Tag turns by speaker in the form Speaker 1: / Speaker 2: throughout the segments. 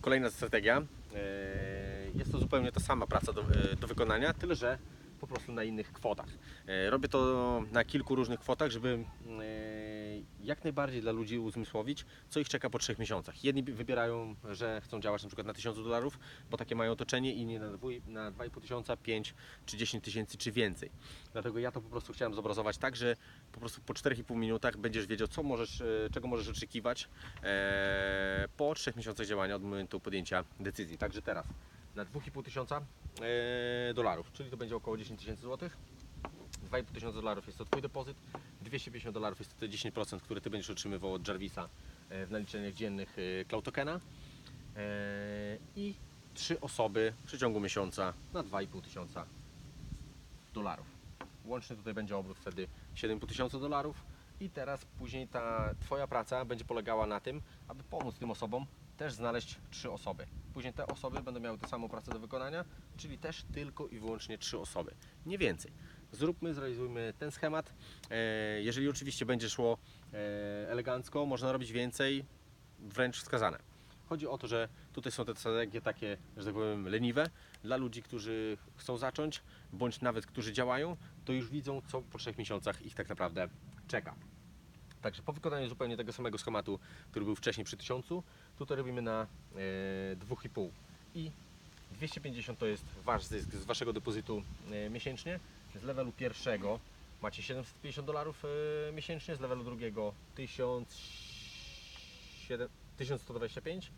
Speaker 1: Kolejna strategia. e, Jest to zupełnie ta sama praca do, e, do wykonania, tyle że po prostu na innych kwotach. E, Robię to na kilku różnych kwotach, żeby jak najbardziej dla ludzi uzmysłowić, co ich czeka po trzech miesiącach. Jedni wybierają, że chcą działać na przykład na 1000 dolarów, bo takie mają otoczenie, na dwu- na 2,5 tysiąca, 5 czy 10 tysięcy czy więcej. Dlatego ja to po prostu chciałem zobrazować tak, że po prostu po 4,5 minutach będziesz wiedział, co możesz, e, czego możesz oczekiwać e, po 3 miesiącach działania od momentu podjęcia decyzji. Także teraz na 2,5 tysiąca e, dolarów, czyli to będzie około 10 tysięcy złotych. 2,5 tysiąca dolarów jest to Twój depozyt, 250 dolarów jest to te 10%, które Ty będziesz otrzymywał od Jarvisa e, w naliczeniach dziennych e, Cloud Tokena E, i trzy osoby w przeciągu miesiąca na 2,5 tysiąca dolarów. Łącznie tutaj będzie obrót wtedy 7,5 tysiąca dolarów i teraz później ta Twoja praca będzie polegała na tym, aby pomóc tym osobom też znaleźć trzy osoby. Później te osoby będą miały tę samą pracę do wykonania, czyli też tylko i wyłącznie trzy osoby, nie więcej. Zróbmy, zrealizujmy ten schemat. E, Jeżeli oczywiście będzie szło e, elegancko, można robić więcej, wręcz wskazane. Chodzi o to, że tutaj są te strategie takie, że tak powiem, leniwe. Dla ludzi, którzy chcą zacząć, bądź nawet którzy działają, to już widzą, co po trzech miesiącach ich tak naprawdę czeka. Także po wykonaniu zupełnie tego samego schematu, który był wcześniej przy 1000, tutaj robimy na e, 2,5 i 250 to jest Wasz zysk z Waszego depozytu e, miesięcznie. Z levelu pierwszego macie 750 dolarów e, miesięcznie, z levelu drugiego 1700 1125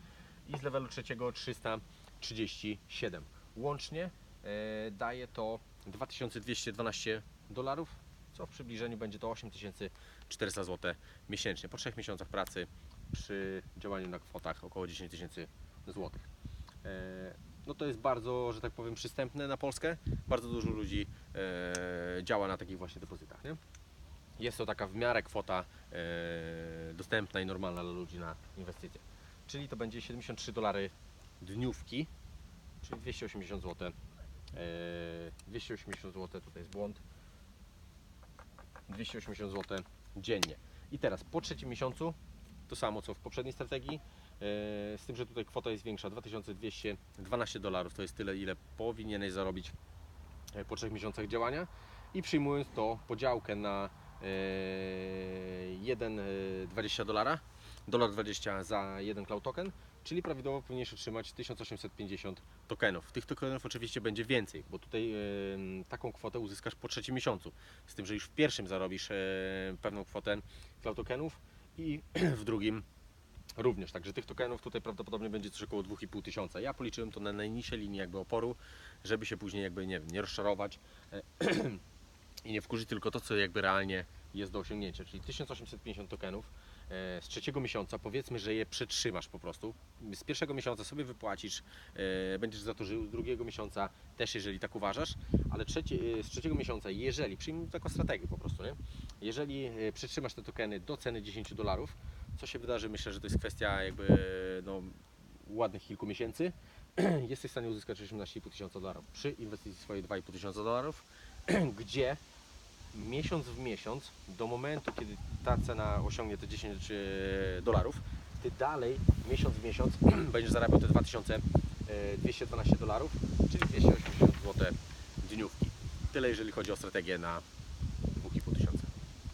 Speaker 1: i z levelu trzeciego 337. Łącznie e, daje to 2212 dolarów, co w przybliżeniu będzie to 8400 zł miesięcznie po 3 miesiącach pracy przy działaniu na kwotach około 10 tysięcy złotych. No to jest bardzo, że tak powiem, przystępne na Polskę. Bardzo dużo ludzi e, działa na takich właśnie depozytach. Nie? Jest to taka w miarę kwota e, dostępna i normalna dla ludzi na inwestycje. Czyli to będzie 73 dolary dniówki, czyli 280 zł. E, 280 zł tutaj jest błąd. 280 zł dziennie. I teraz po trzecim miesiącu to samo co w poprzedniej strategii, z tym, że tutaj kwota jest większa, 2212 dolarów to jest tyle, ile powinieneś zarobić e, po trzech miesiącach działania i przyjmując to podziałkę na e, 1,20 dolara, dolar 20 za jeden cloud token, czyli prawidłowo powinieneś otrzymać 1850 tokenów. Tych tokenów oczywiście będzie więcej, bo tutaj e, taką kwotę uzyskasz po trzecim miesiącu. Z tym, że już w pierwszym zarobisz e, pewną kwotę cloud tokenów i w drugim również. Także tych tokenów tutaj prawdopodobnie będzie coś około 2,5 tysiąca. Ja policzyłem to na najniższej linii jakby oporu, żeby się później jakby nie, nie rozczarować e, i nie wkurzyć tylko to, co jakby realnie jest do osiągnięcia, czyli 1850 tokenów e, z trzeciego miesiąca, powiedzmy, że je przetrzymasz po prostu. Z pierwszego miesiąca sobie wypłacisz, e, będziesz za to żył, z drugiego miesiąca też, jeżeli tak uważasz, ale e, z trzeciego miesiąca, jeżeli, przyjmij taką strategię po prostu, nie? jeżeli e, przetrzymasz te tokeny do ceny 10 dolarów, co się wydarzy, myślę, że to jest kwestia jakby no, ładnych kilku miesięcy, jesteś w stanie uzyskać 18,5 tysiąca dolarów przy inwestycji swojej 2,5 tysiąca dolarów, gdzie miesiąc w miesiąc, do momentu, kiedy ta cena osiągnie te 10 e, dolarów, ty dalej miesiąc w miesiąc będziesz zarabiał te 2212 dolarów, czyli 280 zł dniówki. Tyle jeżeli chodzi o strategię na